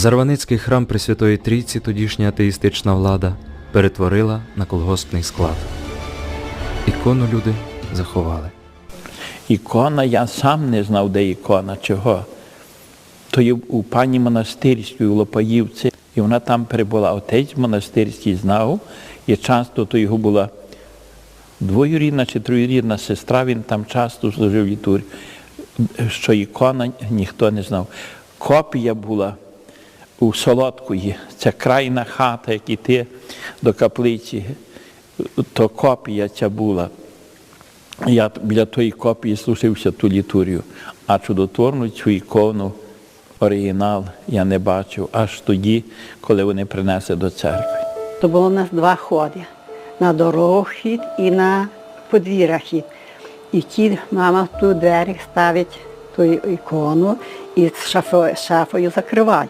Зарваницький храм Пресвятої Трійці тодішня атеїстична влада перетворила на колгоспний склад. Ікону люди заховали. Ікона, я сам не знав, де ікона, чого. То є у пані монастирській у Лопаївці, і вона там перебула. Отець монастирський знав, і часто то його була двоюрідна чи троюрідна сестра, він там часто служив літургію, що ікона ніхто не знав. Копія була у Солодкої, це крайна хата, як іти до каплиці, то копія ця була. Я біля тої копії служився ту літурію, а чудотворну цю ікону, оригінал, я не бачив аж тоді, коли вони принесли до церкви. То було у нас два ходи. На дорогу хід і на подвір'я хід. І кіт, мама в ту двері ставить ту ікону і з шафою закриває.